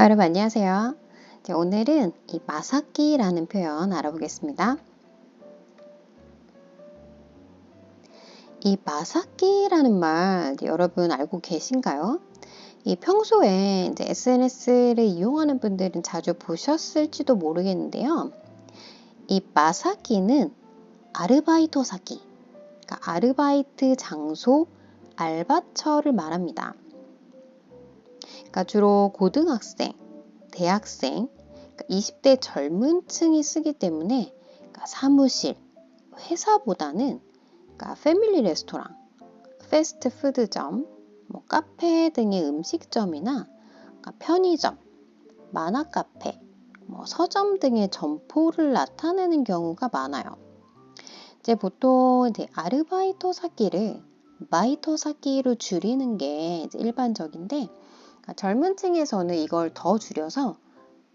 아, 여러분 안녕하세요. 자, 오늘은 이 마사키라는 표현 알아보겠습니다. 이 마사키라는 말 여러분 알고 계신가요? 이 평소에 SNS를 이용하는 분들은 자주 보셨을지도 모르겠는데요. 이 마사키는 아르바이토 사키, 그러니까 아르바이트 장소, 알바처를 말합니다. 그러니까 주로 고등학생, 대학생, 그러니까 20대 젊은 층이 쓰기 때문에 그러니까 사무실, 회사보다는 그러니까 패밀리 레스토랑, 패스트푸드점, 뭐 카페 등의 음식점이나 그러니까 편의점, 만화 카페, 뭐 서점 등의 점포를 나타내는 경우가 많아요. 이제 보통 이제 아르바이토 사기를 마이토 사기로 줄이는 게 일반적인데 젊은 층에서는 이걸 더 줄여서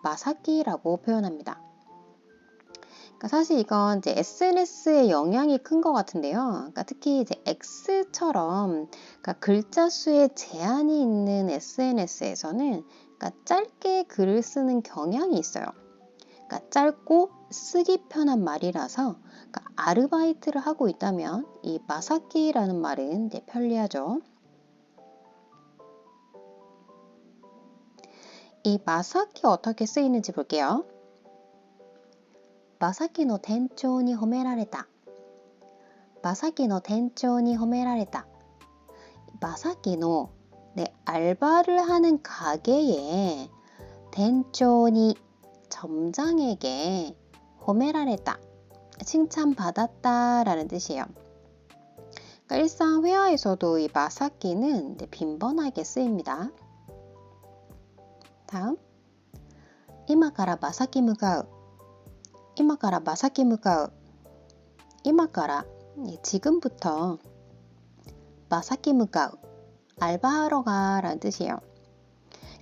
마사키라고 표현합니다. 그러니까 사실 이건 이제 SNS의 영향이 큰 것 같은데요. 그러니까 특히 이제 X처럼 그러니까 글자 수에 제한이 있는 SNS에서는 그러니까 짧게 글을 쓰는 경향이 있어요. 그러니까 짧고 쓰기 편한 말이라서 그러니까 아르바이트를 하고 있다면 이 마사키라는 말은 편리하죠. 이 마사키 어떻게 쓰이는지 볼게요. 마사키의 텐초니 호메라레다. 마사키의 텐초니 호메라레다. 마사키의 네, 알바를 하는 가게에 텐초니 점장에게 호메라레다. 칭찬받았다 라는 뜻이에요. 그러니까 일상 회화에서도 이 마사키는 빈번하게 쓰입니다. 다음 今から 마사키 무가우 今から 마사키 무가우 今から 지금부터 마사키 무가우 알바하러 가라는 뜻이에요.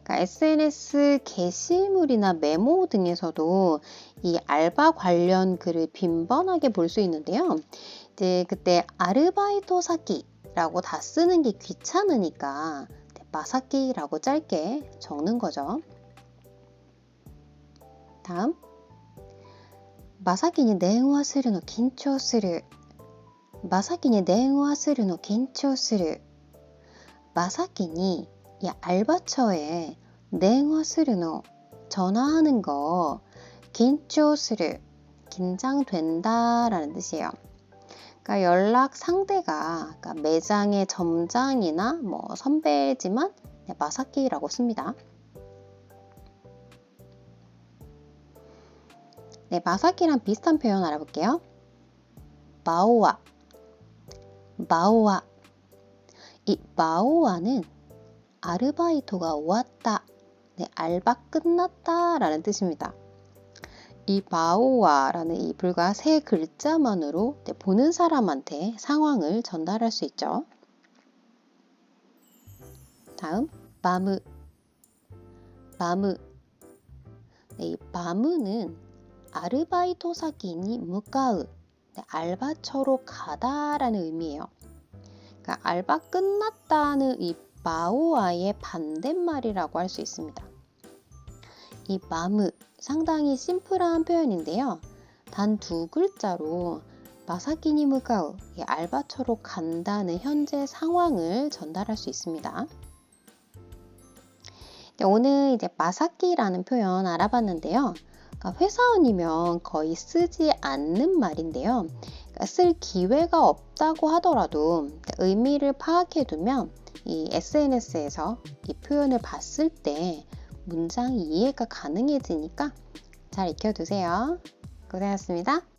그러니까 SNS 게시물이나 메모 등에서도 이 알바 관련 글을 빈번하게 볼 수 있는데요. 이제 그때 아르바이토 사기라고 다 쓰는 게 귀찮으니까 마사키라고 짧게 적는 거죠. 다음 마사키니 電話するの緊張する 마사키니 電話するの緊張する 마사키니 이 알바처에 電話するの 전화하는 거 긴초스르 긴장된다 라는 뜻이에요. 그러니까 연락 상대가 그러니까 매장의 점장이나 뭐 선배지만 네, 마사키라고 씁니다. 네, 마사키랑 비슷한 표현 알아볼게요. 마오와 마오와 이 마오와는 아르바이토가 왔다 네, 알바 끝났다 라는 뜻입니다. 이 마오와라는 이 불과 세 글자만으로 보는 사람한테 상황을 전달할 수 있죠. 다음 마무 마무 네, 이 마무는 아르바이토 사기니 무가우 네, 알바처로 가다라는 의미예요. 그러니까 알바 끝났다는 이 마오와의 반대말이라고 할 수 있습니다. 이 마무 상당히 심플한 표현인데요. 단 두 글자로 마사키니 무가우 알바처로 간다는 현재 상황을 전달할 수 있습니다. 오늘 이제 마사키라는 표현 알아봤는데요. 그러니까 회사원이면 거의 쓰지 않는 말인데요. 그러니까 쓸 기회가 없다고 하더라도 의미를 파악해 두면 이 SNS에서 이 표현을 봤을 때 문장 이해가 가능해지니까 잘 익혀두세요. 고생하셨습니다.